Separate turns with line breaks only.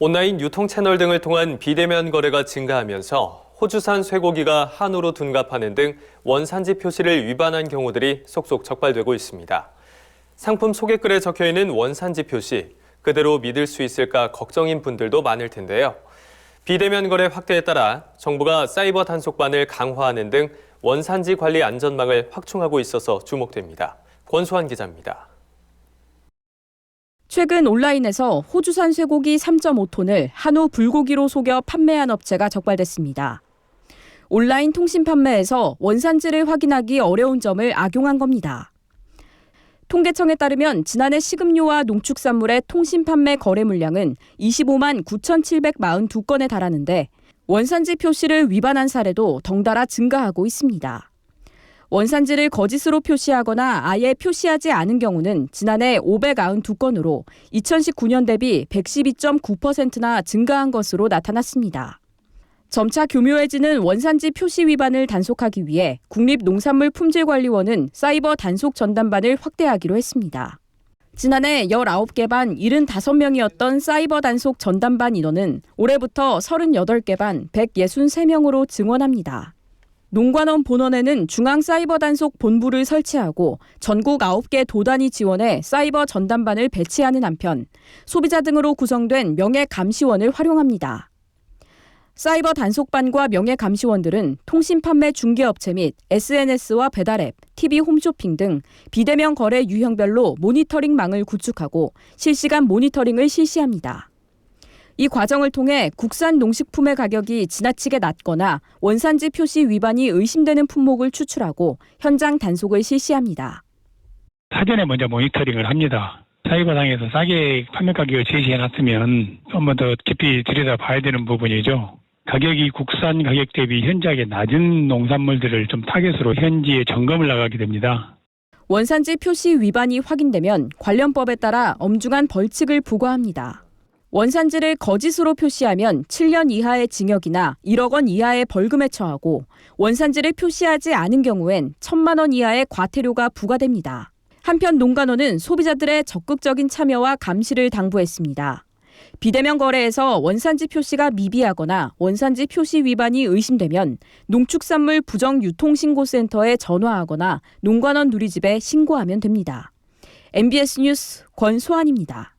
온라인 유통 채널 등을 통한 비대면 거래가 증가하면서 호주산 쇠고기가 한우로 둔갑하는 등 원산지 표시를 위반한 경우들이 속속 적발되고 있습니다. 상품 소개글에 적혀 있는 원산지 표시, 그대로 믿을 수 있을까 걱정인 분들도 많을 텐데요. 비대면 거래 확대에 따라 정부가 사이버 단속반을 강화하는 등 원산지 관리 안전망을 확충하고 있어서 주목됩니다. 권수환 기자입니다.
최근 온라인에서 호주산 쇠고기 3.5톤을 한우 불고기로 속여 판매한 업체가 적발됐습니다. 온라인 통신 판매에서 원산지를 확인하기 어려운 점을 악용한 겁니다. 통계청에 따르면 지난해 식음료와 농축산물의 통신 판매 거래 물량은 25만 9,742건에 달하는데 원산지 표시를 위반한 사례도 덩달아 증가하고 있습니다. 원산지를 거짓으로 표시하거나 아예 표시하지 않은 경우는 지난해 592건으로 2019년 대비 112.9%나 증가한 것으로 나타났습니다. 점차 교묘해지는 원산지 표시 위반을 단속하기 위해 국립농산물품질관리원은 사이버 단속 전담반을 확대하기로 했습니다. 지난해 19개 반 75명이었던 사이버 단속 전담반 인원은 올해부터 38개 반 163명으로 증원합니다. 농관원 본원에는 중앙사이버단속 본부를 설치하고 전국 9개 도단위 지원에 사이버 전담반을 배치하는 한편 소비자 등으로 구성된 명예감시원을 활용합니다. 사이버 단속반과 명예감시원들은 통신 판매 중개업체 및 SNS와 배달앱, TV 홈쇼핑 등 비대면 거래 유형별로 모니터링망을 구축하고 실시간 모니터링을 실시합니다. 이 과정을 통해 국산 농식품의 가격이 지나치게 낮거나 원산지 표시 위반이 의심되는 품목을 추출하고 현장 단속을 실시합니다.
사전에 먼저 모니터링을 합니다. 사이버상에서 싸게 판매 가격을 제시해놨으면 한 번 더 깊이 들여다 봐야 되는 부분이죠. 가격이 국산 가격 대비 현저하게 낮은 농산물들을 좀 타겟으로 현지에 점검을 나가게 됩니다.
원산지 표시 위반이 확인되면 관련법에 따라 엄중한 벌칙을 부과합니다. 원산지를 거짓으로 표시하면 7년 이하의 징역이나 1억 원 이하의 벌금에 처하고 원산지를 표시하지 않은 경우엔 1천만 원 이하의 과태료가 부과됩니다. 한편 농관원은 소비자들의 적극적인 참여와 감시를 당부했습니다. 비대면 거래에서 원산지 표시가 미비하거나 원산지 표시 위반이 의심되면 농축산물 부정 유통신고센터에 전화하거나 농관원 누리집에 신고하면 됩니다. MBS 뉴스 권소환입니다.